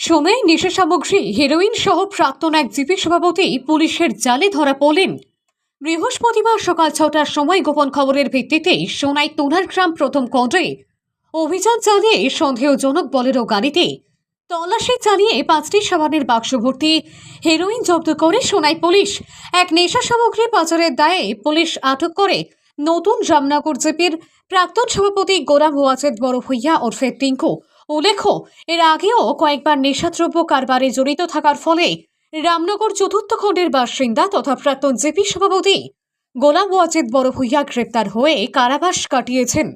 সোনাই নেশা সামগ্রী হেরোইন সহ প্রাক্তন এক জিপি সভাপতি পুলিশের জালে ধরা পড়লেন। বৃহস্পতিবার সকাল ছটার সময় গোপন খবরের ভিত্তিতে সোনাই গ্রাম প্রথম কেন্দ্রে অভিযান চালিয়ে সন্দেহজনক বলেরও গাড়িতে তল্লাশি চালিয়ে পাঁচটি সাবানের বাক্স ভর্তি হেরোইন জব্দ করে সোনাই পুলিশ। এক নেশা সামগ্রী পাচারের দায়ে পুলিশ আটক করে নতুন রামনগর জেপির প্রাক্তন সভাপতি গোলাম ওয়াজেদ বড় ভূঁইয়া ওরফে টিঙ্কু। উল্লেখ্য এর আগেও কয়েকবার নেশাদ্রব্য কারবারে জড়িত থাকার ফলে রামনগর চতুর্থ খণ্ডের বাসিন্দা তথা প্রাক্তন জেপি সভাপতি গোলাম ওয়াজেদ বড় ভূঁইয়া গ্রেপ্তার হয়ে কারাবাস কাটিয়েছেন।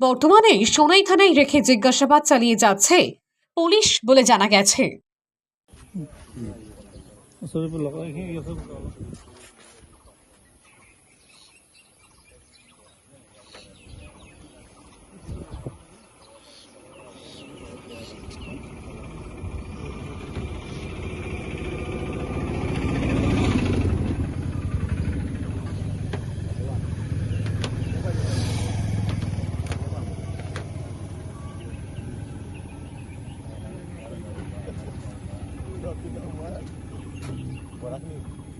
বর্তমানে সোনাই থানায় রেখে জিজ্ঞাসাবাদ চালিয়ে যাচ্ছে পুলিশ বলে জানা গেছে। What I need.